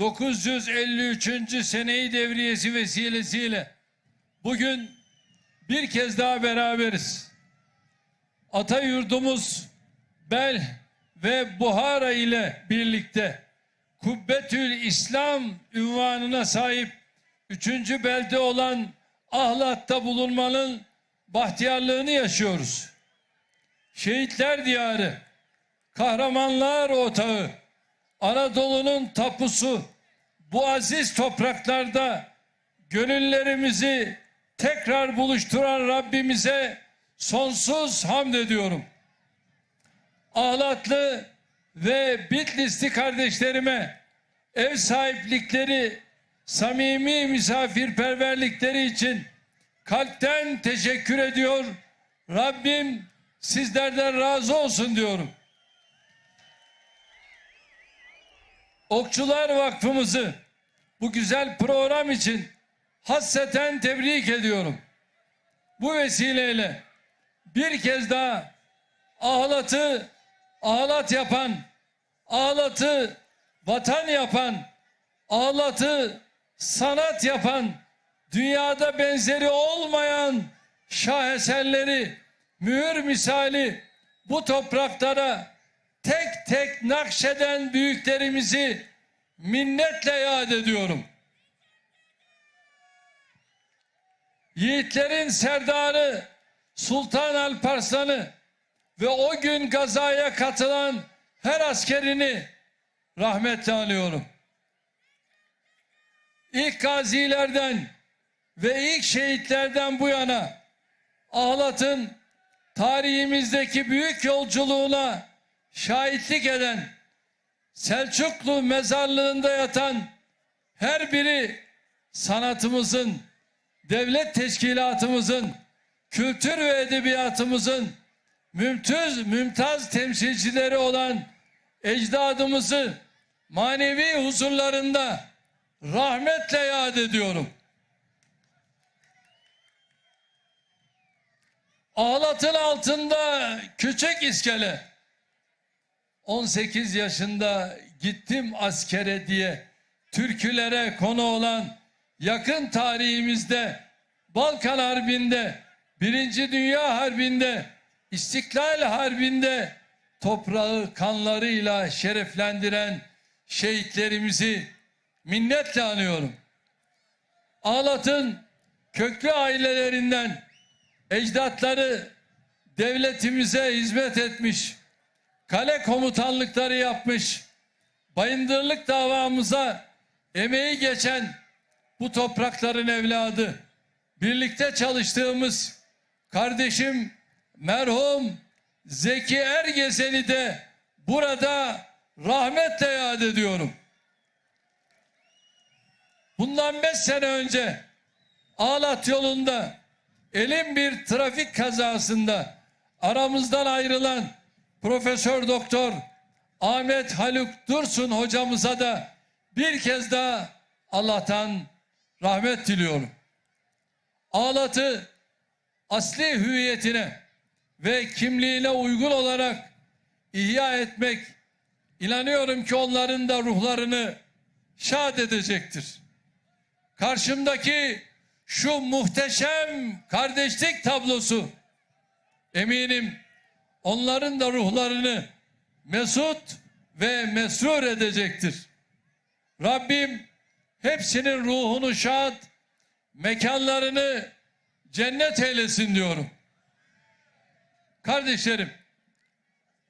953. seneyi devriyesi vesilesiyle bugün bir kez daha beraberiz. Ata yurdumuz Bel ve Buhara ile birlikte Kubbetül İslam ünvanına sahip üçüncü belde olan Ahlat'ta bulunmanın bahtiyarlığını yaşıyoruz. Şehitler diyarı, kahramanlar otağı, Anadolu'nun tapusu, bu aziz topraklarda gönüllerimizi tekrar buluşturan Rabbimize sonsuz hamd ediyorum. Ahlatlı ve Bitlisli kardeşlerime ev sahiplikleri, samimi misafirperverlikleri için kalpten teşekkür ediyor. Rabbim sizlerden razı olsun diyorum. Okçular Vakfımızı bu güzel program için hasreten tebrik ediyorum. Bu vesileyle bir kez daha ahlatı ağlat yapan, ağlatı vatan yapan, ağlatı sanat yapan, dünyada benzeri olmayan şaheserleri mühür misali bu topraklara tek tek nakşeden büyüklerimizi minnetle yad ediyorum. Yiğitlerin serdarı Sultan Alparslan'ı ve o gün gazaya katılan her askerini rahmetle anıyorum. İlk gazilerden ve ilk şehitlerden bu yana Ahlat'ın tarihimizdeki büyük yolculuğuna şahitlik eden Selçuklu mezarlığında yatan her biri sanatımızın, devlet teşkilatımızın, kültür ve edebiyatımızın mümtaz, mümtaz temsilcileri olan ecdadımızı manevi huzurlarında rahmetle yad ediyorum. Ağlatın altında küçük iskele. 18 yaşında gittim askere diye türkülere konu olan yakın tarihimizde Balkan Harbi'nde, Birinci Dünya Harbi'nde, İstiklal Harbi'nde toprağı kanlarıyla şereflendiren şehitlerimizi minnetle anıyorum. Ağlat'ın köklü ailelerinden ecdatları devletimize hizmet etmiş, kale komutanlıkları yapmış, bayındırlık davamıza emeği geçen bu toprakların evladı, birlikte çalıştığımız kardeşim merhum Zeki Ergezen'i de burada rahmetle yad ediyorum. Bundan beş sene önce Ağlat yolunda elin bir trafik kazasında aramızdan ayrılan Profesör Doktor Ahmet Haluk Dursun hocamıza da bir kez daha Allah'tan rahmet diliyorum. Ağlat'ı asli hüviyetine ve kimliğine uygun olarak ihya etmek inanıyorum ki onların da ruhlarını şad edecektir. Karşımdaki şu muhteşem kardeşlik tablosu eminim onların da ruhlarını mesut ve mesrur edecektir. Rabbim hepsinin ruhunu şad, mekanlarını cennet eylesin diyorum. Kardeşlerim,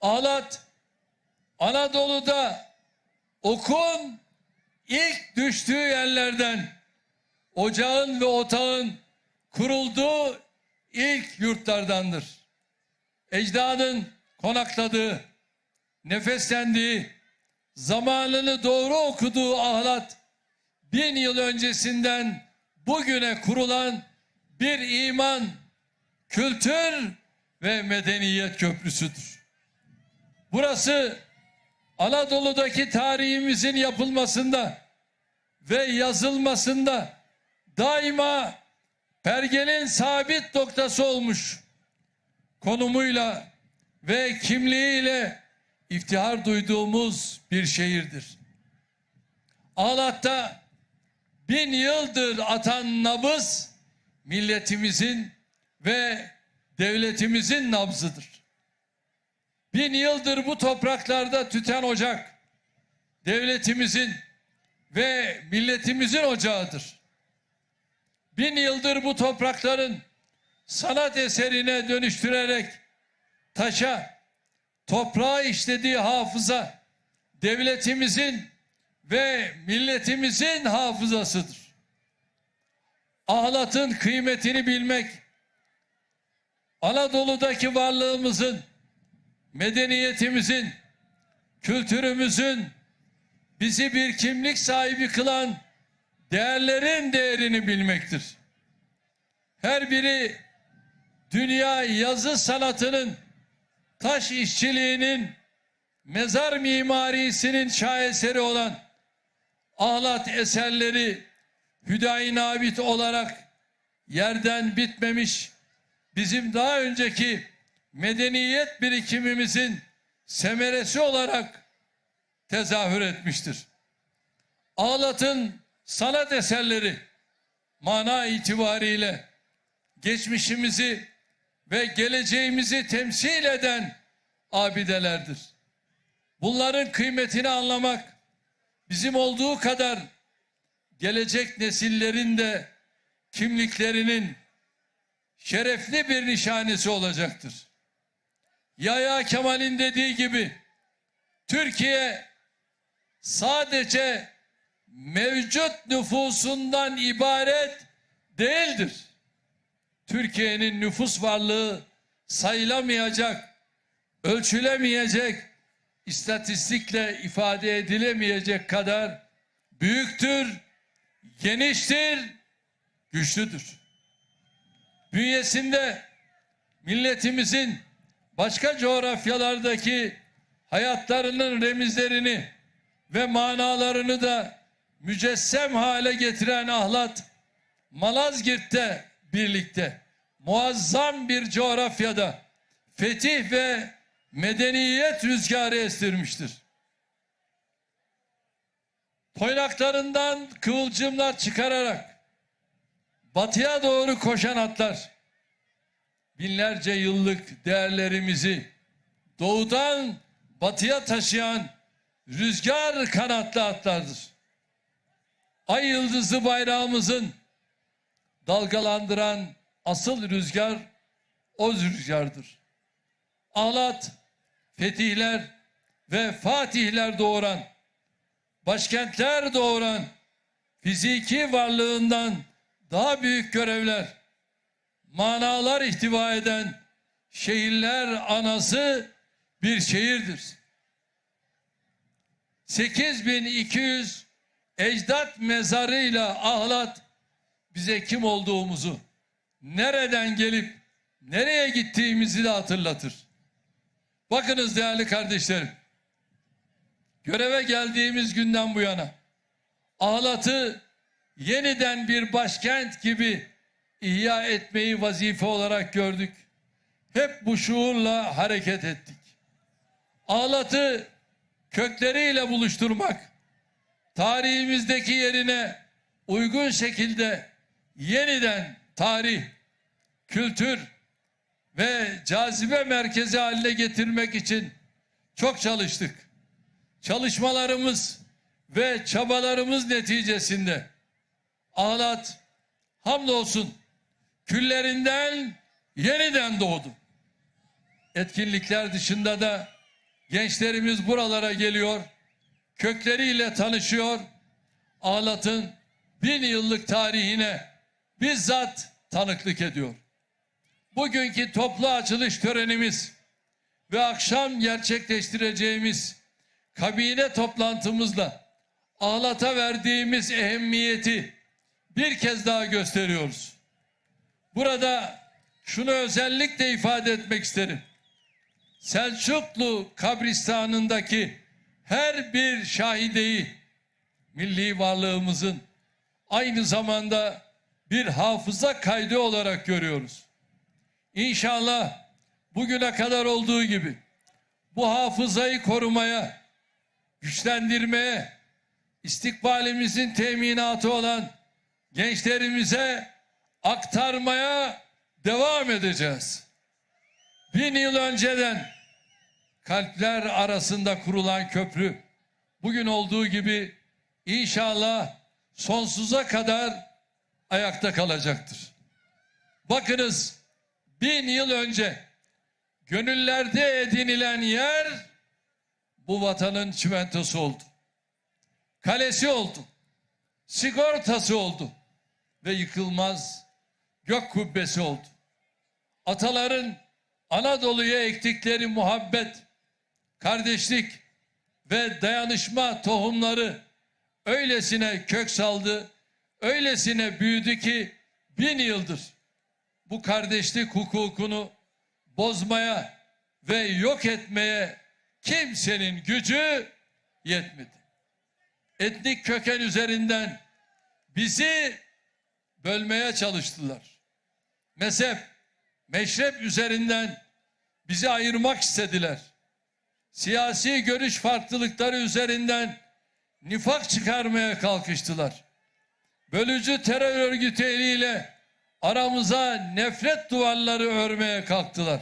Ağlat Anadolu'da okun ilk düştüğü yerlerden ocağın ve otağın kurulduğu ilk yurtlardandır. Ecdadın konakladığı, nefeslendiği, zamanını doğru okuduğu ahlat bin yıl öncesinden bugüne kurulan bir iman, kültür ve medeniyet köprüsüdür. Burası Anadolu'daki tarihimizin yapılmasında ve yazılmasında daima pergelin sabit noktası olmuş. Konumuyla ve kimliğiyle iftihar duyduğumuz bir şehirdir. Ağlat'ta bin yıldır atan nabız milletimizin ve devletimizin nabzıdır. Bin yıldır bu topraklarda tüten ocak devletimizin ve milletimizin ocağıdır. Bin yıldır bu toprakların sanat eserine dönüştürerek taşa, toprağa işlediği hafıza devletimizin ve milletimizin hafızasıdır. Ahlat'ın kıymetini bilmek, Anadolu'daki varlığımızın, medeniyetimizin, kültürümüzün bizi bir kimlik sahibi kılan değerlerin değerini bilmektir. Her biri dünya yazı sanatının, taş işçiliğinin, mezar mimarisinin şaheseri olan ahlat eserleri Hüdayi Nabit olarak yerden bitmemiş bizim daha önceki medeniyet birikimimizin semeresi olarak tezahür etmiştir. Ağlat'ın sanat eserleri mana itibariyle geçmişimizi ve geleceğimizi temsil eden abidelerdir. Bunların kıymetini anlamak bizim olduğu kadar gelecek nesillerin de kimliklerinin şerefli bir nişanesi olacaktır. Yaya Kemal'in dediği gibi Türkiye sadece mevcut nüfusundan ibaret değildir. Türkiye'nin nüfus varlığı sayılamayacak, ölçülemeyecek, istatistikle ifade edilemeyecek kadar büyüktür, geniştir, güçlüdür. Bünyesinde milletimizin başka coğrafyalardaki hayatlarının remizlerini ve manalarını da mücessem hale getiren ahlat Malazgirt'te birlikte muazzam bir coğrafyada fetih ve medeniyet rüzgarı estirmiştir. Toynaklarından kıvılcımlar çıkararak batıya doğru koşan atlar binlerce yıllık değerlerimizi doğudan batıya taşıyan rüzgar kanatlı atlardır. Ay yıldızı bayrağımızın dalgalandıran asıl rüzgar o rüzgardır. Ağlat, fetihler ve fatihler doğuran, başkentler doğuran, fiziki varlığından daha büyük görevler, manalar ihtiva eden şehirler anası bir şehirdir. 8200 ecdat mezarıyla ahlat bize kim olduğumuzu, nereden gelip nereye gittiğimizi de hatırlatır. Bakınız değerli kardeşlerim, göreve geldiğimiz günden bu yana Ahlat'ı yeniden bir başkent gibi ihya etmeyi vazife olarak gördük. Hep bu şuurla hareket ettik. Ağlat'ı kökleriyle buluşturmak, tarihimizdeki yerine uygun şekilde yeniden tarih, kültür ve cazibe merkezi haline getirmek için çok çalıştık. Çalışmalarımız ve çabalarımız neticesinde Ağlat hamdolsun küllerinden yeniden doğdu. Etkinlikler dışında da gençlerimiz buralara geliyor, kökleriyle tanışıyor, Ağlat'ın bin yıllık tarihine bizzat tanıklık ediyor. Bugünkü toplu açılış törenimiz ve akşam gerçekleştireceğimiz kabine toplantımızla Ağlat'a verdiğimiz ehemmiyeti bir kez daha gösteriyoruz. Burada şunu özellikle ifade etmek isterim. Selçuklu kabristanındaki her bir şahideyi milli varlığımızın aynı zamanda bir hafıza kaydı olarak görüyoruz. İnşallah bugüne kadar olduğu gibi bu hafızayı korumaya, güçlendirmeye, istikbalimizin teminatı olan gençlerimize aktarmaya devam edeceğiz. Bin yıl önceden kalpler arasında kurulan köprü bugün olduğu gibi inşallah sonsuza kadar ayakta kalacaktır. Bakınız bin yıl önce gönüllerde edinilen yer bu vatanın çimentosu oldu. Kalesi oldu. Sigortası oldu. Ve yıkılmaz gök kubbesi oldu. Ataların Anadolu'ya ektikleri muhabbet, kardeşlik ve dayanışma tohumları öylesine kök saldı, öylesine büyüdü ki bin yıldır bu kardeşlik hukukunu bozmaya ve yok etmeye kimsenin gücü yetmedi. Etnik köken üzerinden bizi bölmeye çalıştılar. Mezhep, meşrep üzerinden bizi ayırmak istediler. Siyasi görüş farklılıkları üzerinden nifak çıkarmaya kalkıştılar. Bölücü terör örgütü eliyle aramıza nefret duvarları örmeye kalktılar.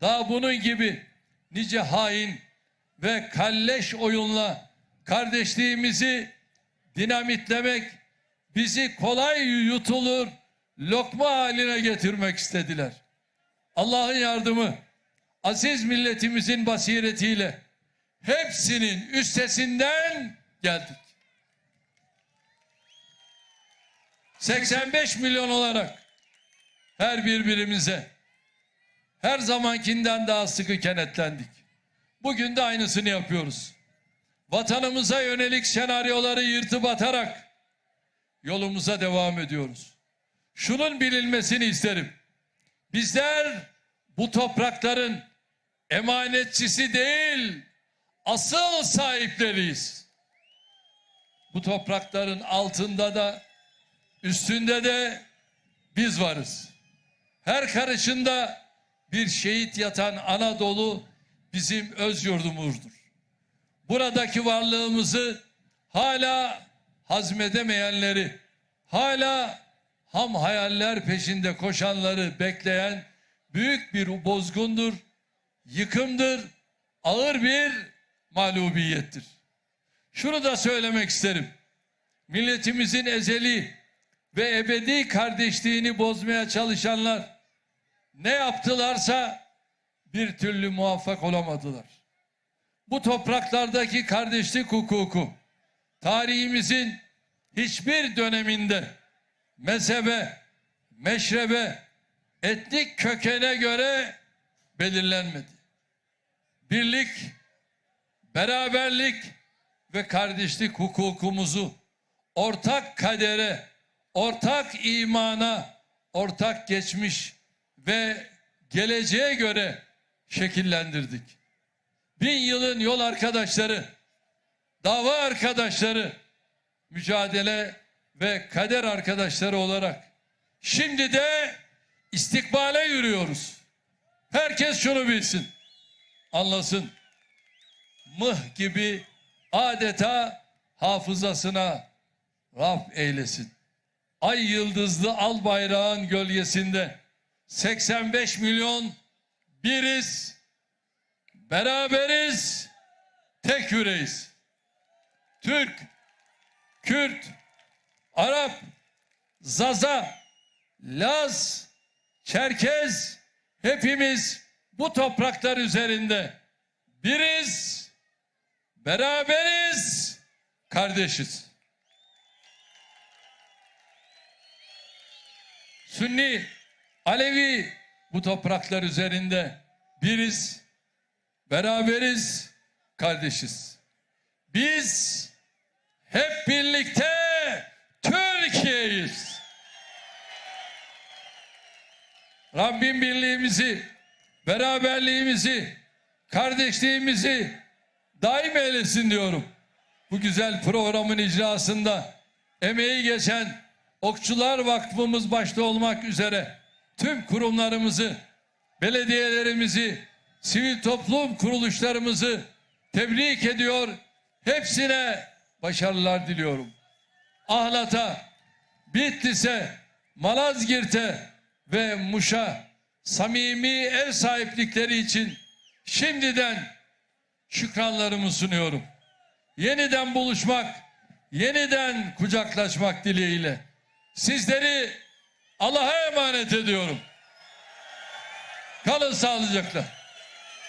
Daha bunun gibi nice hain ve kalleş oyunla kardeşliğimizi dinamitlemek, bizi kolay yutulur lokma haline getirmek istediler. Allah'ın yardımı, aziz milletimizin basiretiyle hepsinin üstesinden geldik. 85 milyon olarak her birbirimize her zamankinden daha sıkı kenetlendik. Bugün de aynısını yapıyoruz. Vatanımıza yönelik senaryoları yırtıp atarak yolumuza devam ediyoruz. Şunun bilinmesini isterim. Bizler bu toprakların emanetçisi değil, asıl sahipleriyiz. Bu toprakların altında da üstünde de biz varız. Her karışında bir şehit yatan Anadolu bizim öz yurdumuzdur. Buradaki varlığımızı hala hazmedemeyenleri, hala ham hayaller peşinde koşanları bekleyen büyük bir bozgundur, yıkımdır, ağır bir mağlubiyettir. Şunu da söylemek isterim. Milletimizin ezeli ve ebedi kardeşliğini bozmaya çalışanlar ne yaptılarsa bir türlü muvaffak olamadılar. Bu topraklardaki kardeşlik hukuku tarihimizin hiçbir döneminde mezhebe, meşrebe, etnik kökene göre belirlenmedi. Birlik, beraberlik ve kardeşlik hukukumuzu ortak kadere, ortak imana, ortak geçmiş ve geleceğe göre şekillendirdik. Bin yılın yol arkadaşları, dava arkadaşları, mücadele ve kader arkadaşları olarak şimdi de istikbale yürüyoruz. Herkes şunu bilsin, anlasın. Mıh gibi adeta hafızasına raf eylesin. Ay yıldızlı al bayrağın gölgesinde 85 milyon biriz, beraberiz, tek yüreğiz. Türk, Kürt, Arap, Zaza, Laz, Çerkez hepimiz bu topraklar üzerinde biriz, beraberiz, kardeşiz. Sünni, Alevi bu topraklar üzerinde biriz, beraberiz, kardeşiz. Biz hep birlikte Türkiye'yiz. Rabbim birliğimizi, beraberliğimizi, kardeşliğimizi daim eylesin diyorum. Bu güzel programın icrasında emeği geçen Okçular Vakfımız başta olmak üzere tüm kurumlarımızı, belediyelerimizi, sivil toplum kuruluşlarımızı tebrik ediyor. Hepsine başarılar diliyorum. Ahlat'a, Bitlis'e, Malazgirt'e ve Muş'a samimi ev sahiplikleri için şimdiden şükranlarımı sunuyorum. Yeniden buluşmak, yeniden kucaklaşmak dileğiyle. Sizleri Allah'a emanet ediyorum. Kalın sağlıcakla.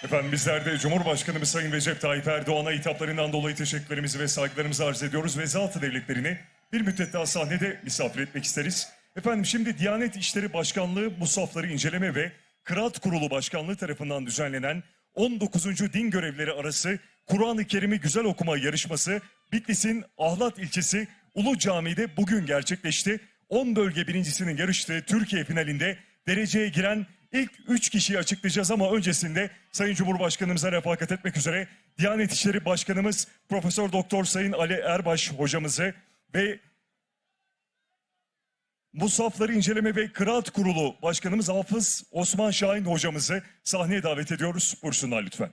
Efendim bizler de Cumhurbaşkanımız Sayın Recep Tayyip Erdoğan'a hitaplarından dolayı teşekkürlerimizi ve saygılarımızı arz ediyoruz ve zatı devletlerini bir müddet daha sahnede misafir etmek isteriz. Efendim şimdi Diyanet İşleri Başkanlığı Musafları İnceleme ve Kıraat Kurulu Başkanlığı tarafından düzenlenen 19. din görevleri arası Kur'an-ı Kerim'i güzel okuma yarışması Bitlis'in Ahlat ilçesi Ulu Cami'de bugün gerçekleşti. 10 bölge birincisinin yarıştığı Türkiye finalinde dereceye giren ilk 3 kişiyi açıklayacağız ama öncesinde Sayın Cumhurbaşkanımıza refakat etmek üzere Diyanet İşleri Başkanımız Profesör Doktor Sayın Ali Erbaş hocamızı ve Musafları İnceleme ve Kıraat Kurulu Başkanımız Hafız Osman Şahin hocamızı sahneye davet ediyoruz. Buyursunlar lütfen.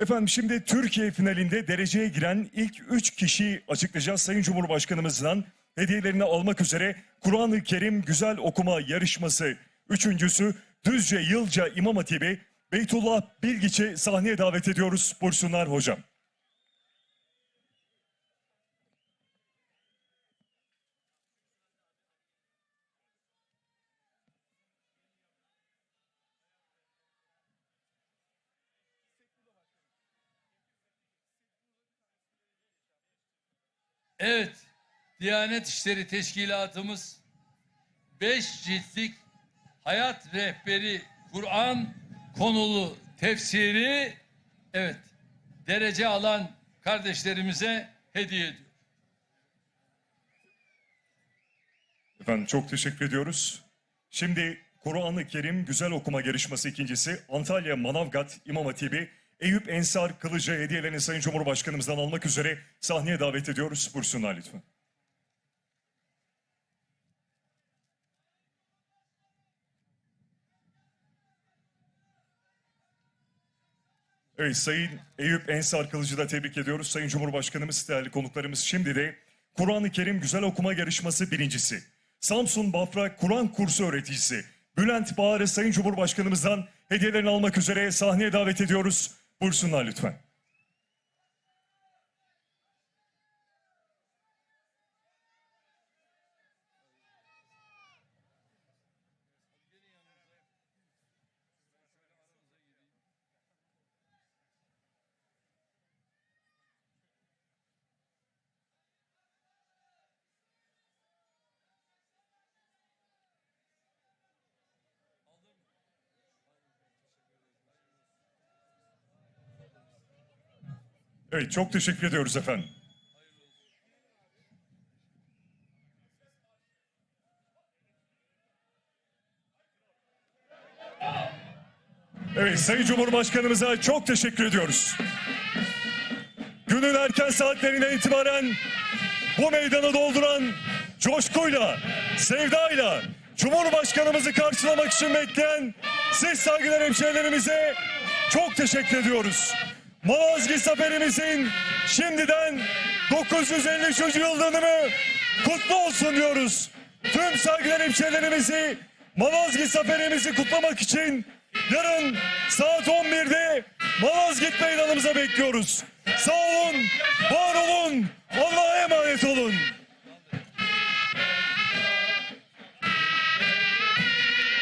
Efendim şimdi Türkiye finalinde dereceye giren ilk 3 kişiyi açıklayacağız. Sayın Cumhurbaşkanımızdan hediyelerini almak üzere Kur'an-ı Kerim Güzel Okuma Yarışması üçüncüsü Düzce Yılca İmam Hatibi Beytullah Bilgiç'i sahneye davet ediyoruz. Buyursunlar hocam. Evet, Diyanet İşleri Teşkilatımız 5 ciltlik hayat rehberi Kur'an konulu tefsiri evet derece alan kardeşlerimize hediye ediyor. Efendim çok teşekkür ediyoruz. Şimdi Kur'an-ı Kerim Güzel Okuma Yarışması ikincisi Antalya Manavgat İmam Hatibi Eyüp Ensar Kılıcı hediyelerini Sayın Cumhurbaşkanımızdan almak üzere sahneye davet ediyoruz. Buyursunlar lütfen. Evet Sayın Eyüp Ensar Kılıcı da tebrik ediyoruz. Sayın Cumhurbaşkanımız, değerli konuklarımız şimdi de Kur'an-ı Kerim Güzel Okuma Yarışması birincisi. Samsun Bafra Kur'an kursu öğreticisi Bülent Bağır'ı Sayın Cumhurbaşkanımızdan hediyelerini almak üzere sahneye davet ediyoruz. Buyursunlar lütfen. Evet çok teşekkür ediyoruz efendim. Evet Sayın Cumhurbaşkanımıza çok teşekkür ediyoruz. Günün erken saatlerinden itibaren bu meydanı dolduran coşkuyla, sevdayla Cumhurbaşkanımızı karşılamak için bekleyen siz saygıdeğer hemşehrilerimize çok teşekkür ediyoruz. Malazgirt Zaferimizin şimdiden 953. yıl dönümü kutlu olsun diyoruz. Tüm saygıdeğer hemşehrilerimizi Malazgirt Zaferimizi kutlamak için yarın saat 11'de Malazgirt Meydanımıza bekliyoruz. Sağ olun, var olun,